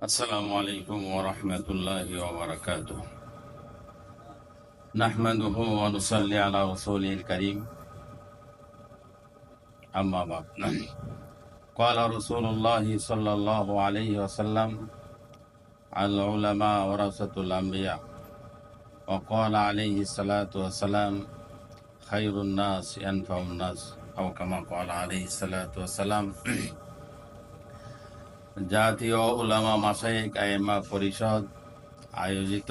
السلام عليكم ورحمة الله وبركاته نحمده ونصلي على رسوله الكريم أما بعد قال رسول الله صلى الله عليه وسلم العلماء ورثة الأنبياء وقال عليه الصلاة والسلام خير الناس ينفع الناس أو كما قال عليه الصلاة والسلام জাতীয় উলামা মাসাইক আইমা পরিষদ আয়োজিত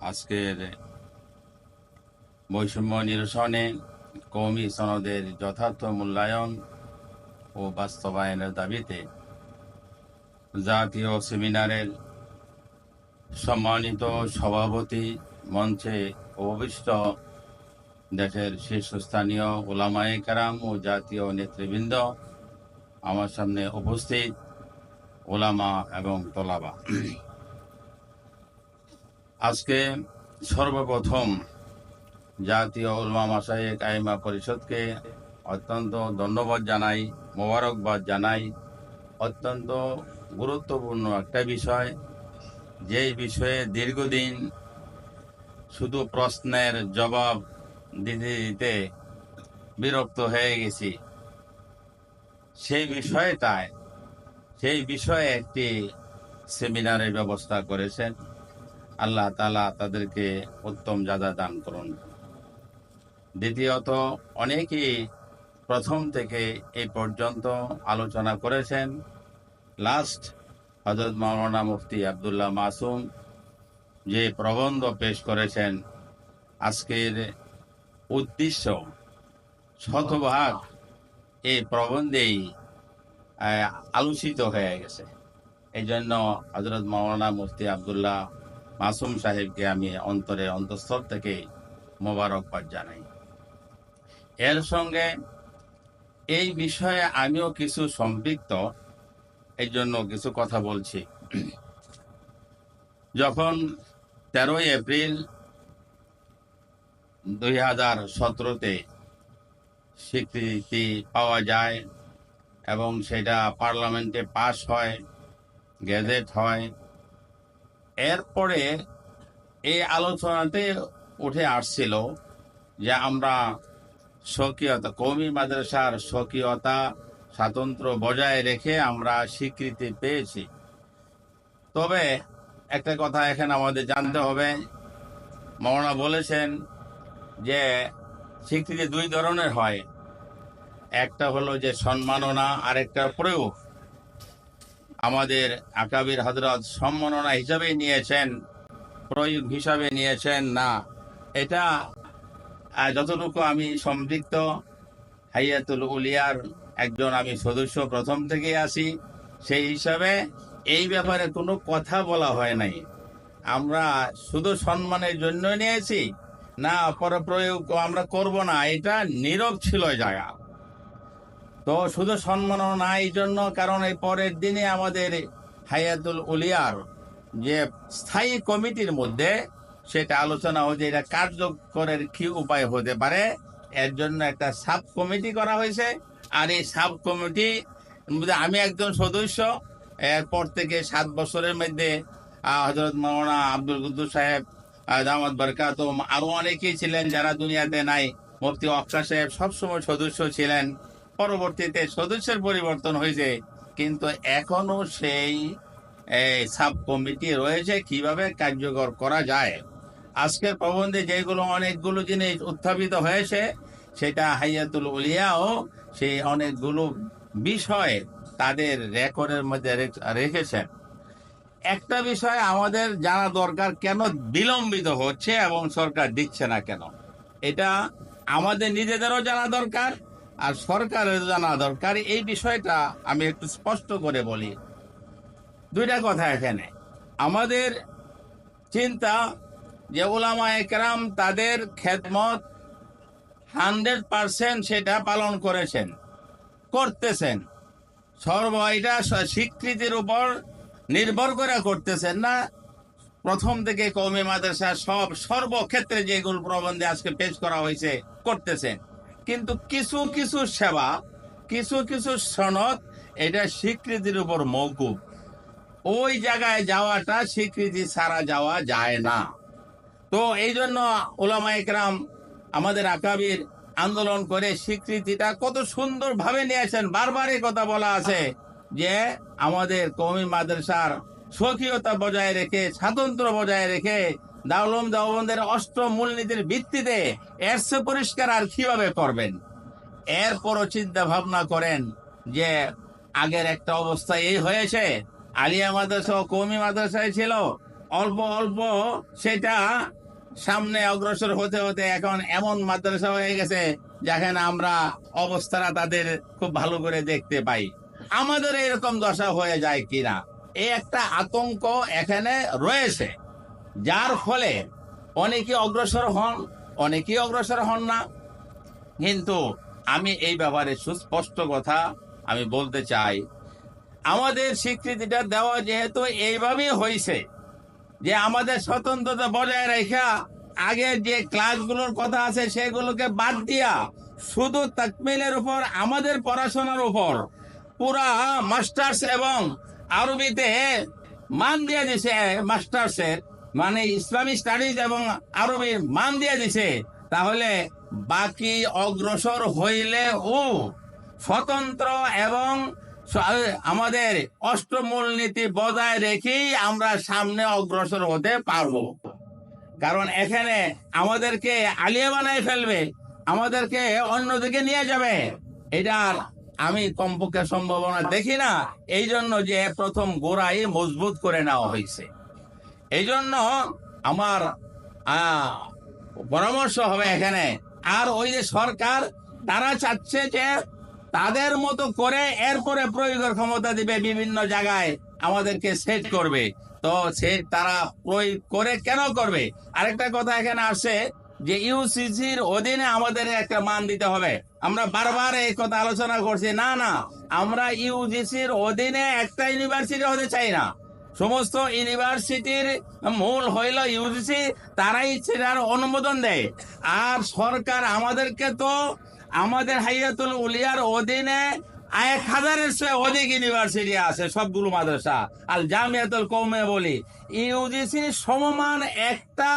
আজকের বৈষম্য নিরসনে কৌমি সনদের যথার্থ মূল্যায়ন ও বাস্তবায়নের দাবিতে জাতীয় সেমিনারের সম্মানিত সভাপতি মঞ্চে উপবিষ্ট দেশের শীর্ষস্থানীয় ওলামায়ে কারাম ও জাতীয় নেতৃবৃন্দ আমার সামনে উপস্থিত ওলামা এবং তলাবা। আজকে সর্বপ্রথম জাতীয় উলমা মাসায়েক আইমা পরিষদকে অত্যন্ত ধন্যবাদ জানাই, মোবারকবাদ জানাই। অত্যন্ত গুরুত্বপূর্ণ একটা বিষয়, যেই বিষয়ে দীর্ঘদিন শুধু প্রশ্নের জবাব দিতে দিতে বিরক্ত হয়ে গেছি। সেই বিষয়টায়, সেই বিষয়ে একটি সেমিনারের ব্যবস্থা করেছেন। আল্লাহ তালা তাদেরকে উত্তম জাদা দান করুন। দ্বিতীয়ত, অনেকেই প্রথম থেকে এই পর্যন্ত আলোচনা করেছেন। লাস্ট হজরত মাওলানা মুফতি আবদুল্লাহ মাসুম যে প্রবন্ধ পেশ করেছেন, আজকের উদ্দেশ্য শতভাগ এই প্রবন্ধেই আলোচিত হয়ে গেছে। এই জন্য হজরত মাওলানা মুফতি আবদুল্লাহ মাসুম সাহেবকে আমি অন্তরে অন্তঃস্থল থেকে মোবারকবাদ জানাই। এর সঙ্গে এই বিষয়ে আমিও কিছু সম্পৃক্ত এই জন্য কিছু কথা বলছি। যখন তেরোই এপ্রিল দুই হাজার সতেরোতে স্বীকৃতি পাওয়া যায় এবং সেটা পার্লামেন্টে পাশ হয় গেজেট হয়। এরপরে এই আলোচনাতে উঠে আসছিল যে আমরা স্বকীয়তা কৌমি মাদ্রাসার স্বকীয়তা, স্বাতন্ত্র্য বজায় রেখে আমরা স্বীকৃতি পেয়েছি। তবে একটা কথা এখানে আমাদের জানতে হবে। মৌলানা বলেছেন যে স্বীকৃতি দুই ধরনের হয়। একটা হলো যে সম্মাননা আর একটা প্রয়োগ। আমাদের আকাবির হজরত সম্মাননা হিসাবে নিয়েছেন, প্রয়োগ হিসাবে নিয়েছেন, না। এটা যতটুকু আমি সম্পৃক্ত, হাইয়াতুল উলিয়ার একজন আমি সদস্য প্রথম থেকে আছি, সেই হিসাবে এই ব্যাপারে কোনো কথা বলা হয় নাই। আমরা শুধু সম্মানের জন্য নিয়েছি না, পরপ্রয়োগ আমরা করব না, এটা নীরব ছিল জায়গা। তো শুধু সম্মাননা এই জন্য কারণ এই পরের দিনে আমাদের হায়াতুল উলিয়ার যে স্থায়ী কমিটির মধ্যে সেটা আলোচনা হয়েছে, এটা কার্যকরের কি উপায় হতে পারে, এর জন্য একটা সাব কমিটি করা হয়েছে। আর এই সাব কমিটি আমি একজন সদস্য, এরপর থেকে সাত বছরের মধ্যে হজরত মৌলানা আব্দুল কুদ্দুস সাহেব দামাত বরকাত আরও অনেকেই ছিলেন যারা দুনিয়াতে নাই। মুফতি অক্সা সাহেব সবসময় সদস্য ছিলেন। পরবর্তীতে সদস্যের পরিবর্তন হয়েছে। কিন্তু এখনও সেই সাব কমিটি রয়েছে, কীভাবে কার্যকর করা যায়? আজকের প্রবন্ধে যেগুলো, অনেকগুলো জিনিস উত্থাপিত হয়েছে, সেটা হাইয়াতুল উলিয়াও সেই অনেকগুলো বিষয় তাদের রেকর্ডের মধ্যে রেখ- রেখেছেন। একটা বিষয় আমাদের জানা দরকার, কেন বিলম্বিত হচ্ছে এবং সরকার দিচ্ছে না কেন? এটা আমাদের নিজেদেরও জানা দরকার আর সরকারের জানা দরকার। এই বিষয়টা আমি একটু স্পষ্ট করে বলি। দুইটা কথা এখানে। আমাদের চিন্তা যে ওলামা একরাম তাদের খেদমত হান্ড্রেড পার্সেন্ট সেটা পালন করেছেন, করতেছেন। সর্ব এটা স্বীকৃতির উপর নির্ভর করে করতেছেন না। প্রথম থেকে কৌমি মাদ্রাসা সব সর্বক্ষেত্রে যেগুলো প্রবন্ধে আজকে পেশ করা হয়েছে, করতেছেন। কিন্তু কিছু কিছু সেবা, কিছু কিছু সনদ, এটা স্বীকৃতির উপর মৌকুব ওই জায়গায় যাওয়াটা স্বীকৃতি ছাড়া যাওয়া যায় না। তো এই জন্য ওলামা একরাম আমাদের আকাবির আন্দোলন করে স্বীকৃতিটা কত সুন্দর ভাবে নিয়েছেন। বারবার কথা বলা আছে। যে আমাদের কমি মাদ্রাসার স্বকীয়তা বজায় রেখে স্বাতন্ত্র বজায় রেখে দাউলম দাওবন্দের অষ্ট মূলনীতির ভিত্তিতে এর চেয়ে পরিষ্কার আর কীভাবে করবেন? এরপরও চিন্তা ভাবনা করেন যে আগের একটা অবস্থা এই হয়েছে। আলিয়া মাদ্রাসা ও কৌমি মাদ্রাসায় ছিল। অল্প অল্প সেটা সামনে অগ্রসর হতে হতে এখন এমন মাদ্রাসা হয়ে গেছে যেখানে আমরা অবস্থাটা তাদের খুব ভালো করে দেখতে পাই। আমাদের এরকম দশা হয়ে যায় কিনা? এই একটা আতঙ্ক এখানে রয়েছে, যার ফলে অনেকে অগ্রসর হন, অনেকেই অগ্রসর হন না। কিন্তু আমি এই ব্যাপারে সুস্পষ্ট কথা আমি বলতে চাই। আমাদের স্বীকৃতিটা দেওয়া যেহেতু এইভাবেই হয়েছে যে আমাদের স্বতন্ত্রতা বজায় রেখা, আগে যে ক্লাসগুলোর কথা আছে সেগুলোকে বাদ দিয়া শুধু তাকমিলের উপর, আমাদের পড়াশোনার উপর পুরা মাস্টার্স এবং আরবিতে মান দিয়ে দিছে, মাস্টার্সের। মানে ইসলামী স্টাডিজ এবং আরবির মান দিয়ে দিছে। তাহলে বাকি অগ্রসর হইলে ও স্বতন্ত্র এবং আমাদের অষ্টমূল নীতি বজায় রেখেই আমরা সামনে অগ্রসর হতে পারব। কারণ এখানে আমাদেরকে আলিয়া বানায় ফেলবে, আমাদেরকে অন্যদিকে নিয়ে যাবে। এটার আমি কমপক্ষে সম্ভাবনা দেখি না। এই জন্য যে প্রথম গোড়াই মজবুত করে নেওয়া হয়েছে। এই জন্য আমার পরামর্শ হবে এখানে। আর ওই যে সরকার, তারা চাচ্ছে যে তাদের মতো করে এরপরে প্রয়োগের ক্ষমতা দিবে বিভিন্ন জায়গায় আমাদেরকে সেট করবে। তো সে তারা প্রয়োগ করে কেন করবে? আরেকটা কথা এখানে আসছে যে ইউসিসির অধীনে আমাদের একটা মান দিতে হবে। আমরা বারবার এই কথা আলোচনা করছি। না না, আমরা ইউজিসির অধীনে একটা ইউনিভার্সিটি হতে চাই না। সমস্ত ইউনিভার্সিটির মূল হইল ইউজিসি, তারাই সেটার অনুমোদন দেয়। আর সরকার আমাদেরকে তো আমাদের হাইয়াতুল উলিয়ার অধীনে এক হাজারের অধিক ইউনিভার্সিটি আছে, সবগুলো মাদ্রাসা। আর জামিয়াতুল কৌমে বলি। ইউজিসি সমমান একটা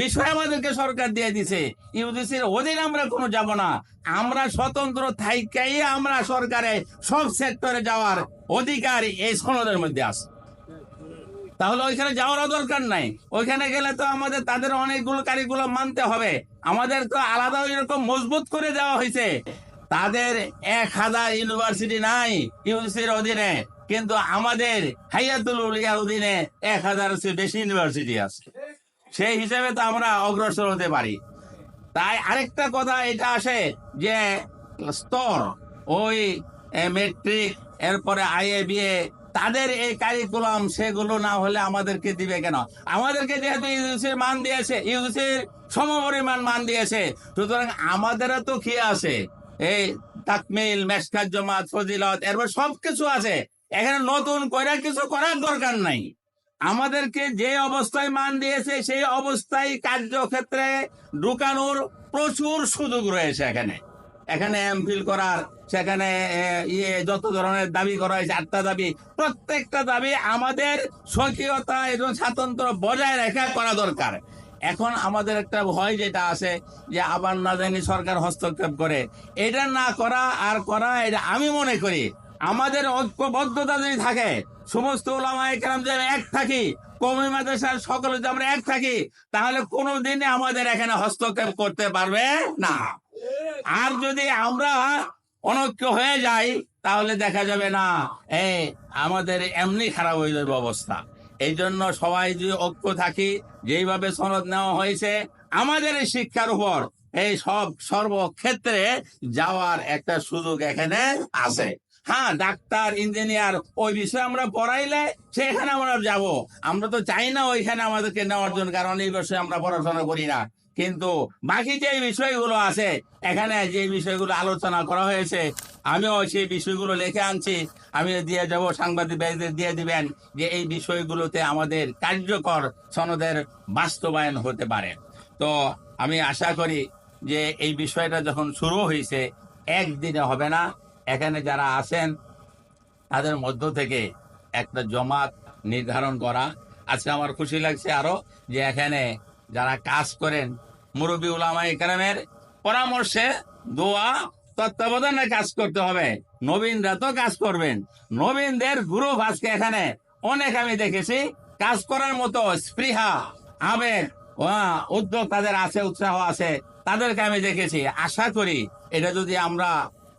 বিষয় আমাদেরকে সরকার দিয়ে দিছে। ইউজিসির আমরা কোনো যাব না। আমরা স্বতন্ত্র থাইকাই আমরা সরকারে সব সেক্টরে যাওয়ার অধিকার এই সনদের মধ্যে আছে। তাহলে ওইখানে যাওয়ারও দরকার নাই। ওইখানে গেলে তো আমাদের, তাদের অনেকগুলো কারিগুলো মানতে হবে। আমাদের তো আলাদা এরকম মজবুত করে দেওয়া হয়েছে তাদের এক হাজার ইউনিভার্সিটি নাই ইউনিভার্সিটির অধীনে, কিন্তু আমাদের হাইয়াতুল উলিয়ার অধীনে এক হাজার বেশি ইউনিভার্সিটি আছে। সেই হিসেবে তো আমরা অগ্রসর হতে পারি। তাই আরেকটা কথা এটা আসে যে স্তর, ওই মেট্রিক এরপরে আই আইএ বিএ তাদের এই কারিকুলাম সেগুলো না হলে আমাদেরকে দিবে কেন? আমাদেরকে যেহেতু ইউজিসির মান দিয়েছে, ইউজিসির সমপরিমাণ মান দিয়েছে, সুতরাং আমাদেরও তো কি আছে। এই তাকমিল মেসকার জমাত, ফজিলত, এরপর সবকিছু আছে। এখানে নতুন করে কিছু করার দরকার নাই। আমাদেরকে যে অবস্থায় মান দিয়েছে, সেই অবস্থায় কার্যক্ষেত্রে ঢুকানোর প্রচুর সুযোগ রয়েছে এখানে। এখানে এমফিল করার, সেখানে ইয়ে যত ধরনের দাবি করা হয়েছে, আটটা দাবি, প্রত্যেকটা দাবি আমাদের স্বকীয়তা এবং স্বাতন্ত্র বজায় রেখা করা দরকার। এখন আমাদের একটা ভয় যেটা আছে যে আবার না জানি সরকার হস্তক্ষেপ করে। এটা না করা আর করা, এটা আমি মনে করি, আমাদের ঐক্যবদ্ধতা যদি থাকে, সমস্ত ওলামা একরাম যদি এক থাকি কমি মাদ্রাসার সকলে যদি আমরা এক থাকি, তাহলে কোনো দিনে আমাদের এখানে হস্তক্ষেপ করতে পারবে না। আর যদি আমরা অনৈক্য হয়ে যাই, তাহলে দেখা যাবে না, এই আমাদের এমনি খারাপ হয়ে যাবে অবস্থা। এই জন্য সবাই যদি ঐক্য থাকি, যেইভাবে সনদ নেওয়া হয়েছে, আমাদের এই শিক্ষার উপর এই সব সর্বক্ষেত্রে যাওয়ার একটা সুযোগ এখানে আছে। হ্যাঁ ডাক্তার, ইঞ্জিনিয়ার, ওই বিষয়ে আমরা পড়াইলে সেখানে আমরা যাব। আমরা তো চাই না ওইখানে আমাদেরকে নেওয়ার জন্য, কারণ এই বিষয়ে আমরা পড়াশোনা করি না। কিন্তু বাকি যে বিষয়গুলো আছে, এখানে যে বিষয়গুলো আলোচনা করা হয়েছে আমিও সেই বিষয়গুলো লিখে আনছি। আমি দিয়ে যাব সাংবাদিক ভাইদের দিয়ে দিবেন যে এই বিষয়গুলোতে আমাদের কার্যকর সনদের বাস্তবায়ন হতে পারে। তো আমি আশা করি যে এই বিষয়টা যখন শুরু হয়েছে, একদিনে হবে না। এখানে যারা আছেন, তাদের মধ্য থেকে একটা জমাত নির্ধারণ করা। আজকে আমার খুশি লাগছে আরও যে এখানে যারা কাজ করেন, মুরব্বী উলামা ইকরামের পরামর্শে দোয়া তত্ত্বাবধানে কাজ করতে হবে। নবীনরা তো কাজ করবেন। নবীনদের গ্রুপ আজকে এখানে অনেক আমি দেখেছি। কাজ করার মতো স্পৃহা, আবেগ উদ্যোগ তাদের আছে, উৎসাহ আছে, তাদেরকে আমি দেখেছি। আশা করি এটা যদি আমরা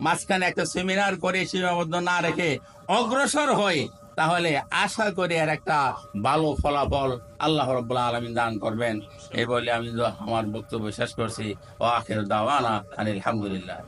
মাঝখানে একটা সেমিনার করে সীমাবদ্ধ না রেখে অগ্রসর হই, তাহলে আশা করি আর একটা ভালো ফলাফল আল্লাহ রব্বুল্লাহ আলমিন দান করবেন। এই বলে আমি আমার বক্তব্য শেষ করছি। ও আখের দাওয়ানা আলহামদুলিল্লাহ